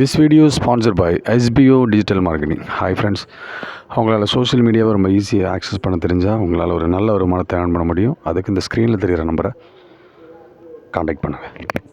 This video sponsor by SPO digital marketing hi friends உங்களால் social மீடியாவை ரொம்ப ஈஸியாக ஆக்சஸ் பண்ண தெரிஞ்சால் உங்களால் ஒரு நல்ல வருமானத்தை ஏர்ன் பண்ண முடியும். அதுக்கு இந்த ஸ்க்ரீனில் தெரிகிற நம்பரை காண்டாக்ட் பண்ணுங்கள்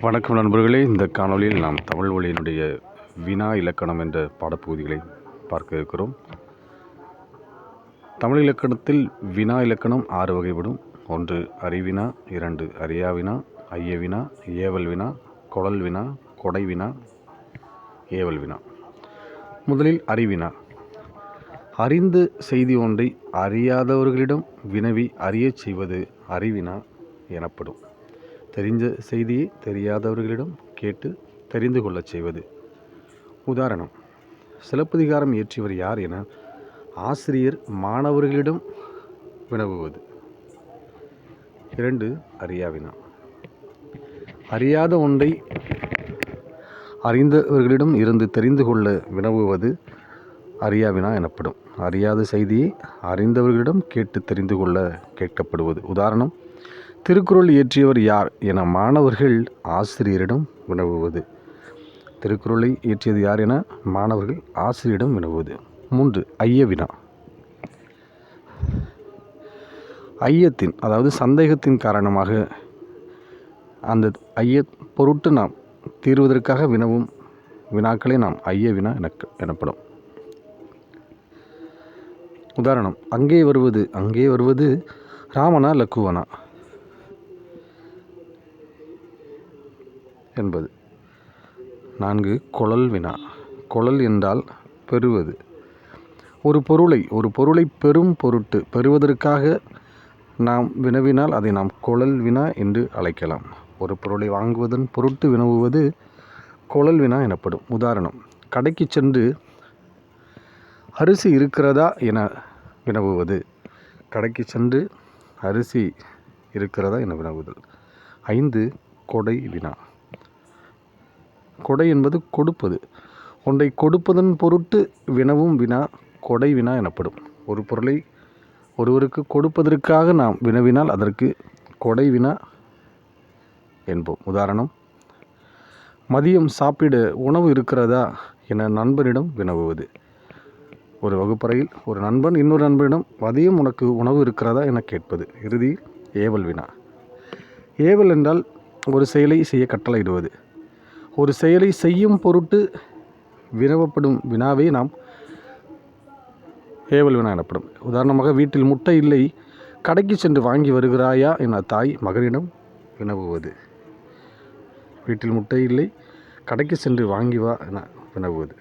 வணக்கம் நண்பர்களே. இந்த காணொளியில் நாம் தமிழ் மொழியினுடைய வினா இலக்கணம் என்ற பாடப்பகுதிகளை பார்க்க இருக்கிறோம். தமிழ் இலக்கணத்தில் வினா இலக்கணம் ஆறு வகைப்படும். ஒன்று அறிவினா இரண்டு அறியாவினா ஐயவினா ஏவல் வினா குழல் வினா கொடை வினா ஏவல் வினா முதலில் அறிவினா. அறிந்து செய்தி ஒன்றை அறியாதவர்களிடம் வினவி அறியச் செய்வது அறிவினா எனப்படும். தெரிஞ்ச செய்தியை தெரியாதவர்களிடம் கேட்டு தெரிந்து கொள்ளச் செய்வது. உதாரணம் சிலப்பதிகாரம் இயற்றியவர் யார் என ஆசிரியர் மாணவர்களிடம் வினவுவது. இரண்டு அறியாவினா. அறியாத ஒன்றை அறிந்தவர்களிடம் இருந்து தெரிந்து கொள்ள வினவுவது அறியாவினா எனப்படும். அறியாத செய்தியை அறிந்தவர்களிடம் கேட்டு தெரிந்து கொள்ள கேட்கப்படுவது. உதாரணம் திருக்குறள் இயற்றியவர் யார் என மாணவர்கள் ஆசிரியரிடம் வினவுவது. திருக்குறளை இயற்றியது யார் என மாணவர்கள் ஆசிரியரிடம் வினவுவது. மூன்று ஐய வினா ஐயத்தின் அதாவது சந்தேகத்தின் காரணமாக அந்த ஐய பொருட்டு நாம் தீர்வதற்காக வினவும் வினாக்களை நாம் ஐய வினா எனக் எனப்படும். உதாரணம் அங்கே வருவது அங்கே வருவது ராமனா லக்குவனா? என்பது. நான்கு குழல் வினா. குழல் என்றால் பெறுவது. ஒரு பொருளை ஒரு பொருளை பெறும் பொருட்டு பெறுவதற்காக நாம் வினவினால் அதை நாம் குழல் வினா என்று அழைக்கலாம். ஒரு பொருளை வாங்குவதன் பொருட்டு வினவுவது குழல் வினா எனப்படும். உதாரணம் கடைக்கு சென்று அரிசி இருக்கிறதா என வினவுவது. கடைக்கு சென்று அரிசி இருக்கிறதா என வினவுதல். ஐந்து கொடை வினா. கொடை என்பது கொடுப்பது. ஒன்றை கொடுப்பதன் பொருட்டு வினவும் வினா கொடை வினா எனப்படும். ஒரு பொருளை ஒருவருக்கு கொடுப்பதற்காக நாம் வினவினால் அதற்கு கொடை வினா என்போம். உதாரணம் மதியம் சாப்பிட உணவு இருக்கிறதா என நண்பனிடம் வினவுவது. ஒரு வகுப்பறையில் ஒரு நண்பன் இன்னொரு நண்பனிடம் மதியம் உனக்கு உணவு இருக்கிறதா? என கேட்பது. இறுதியில் ஏவல் வினா. ஏவல் என்றால் ஒரு செயலை செய்ய கட்டளையிடுவது. ஒரு செயலை செய்யும் பொருட்டு வினவப்படும் வினாவே நாம் ஏவல் வினா எனப்படும். உதாரணமாக வீட்டில் முட்டை இல்லை கடைக்கு சென்று வாங்கி வருகிறாயா என தாய் மகனிடம் வினவுவது. வீட்டில் முட்டை இல்லை கடைக்கு சென்று வாங்கி வா என வினவுவது.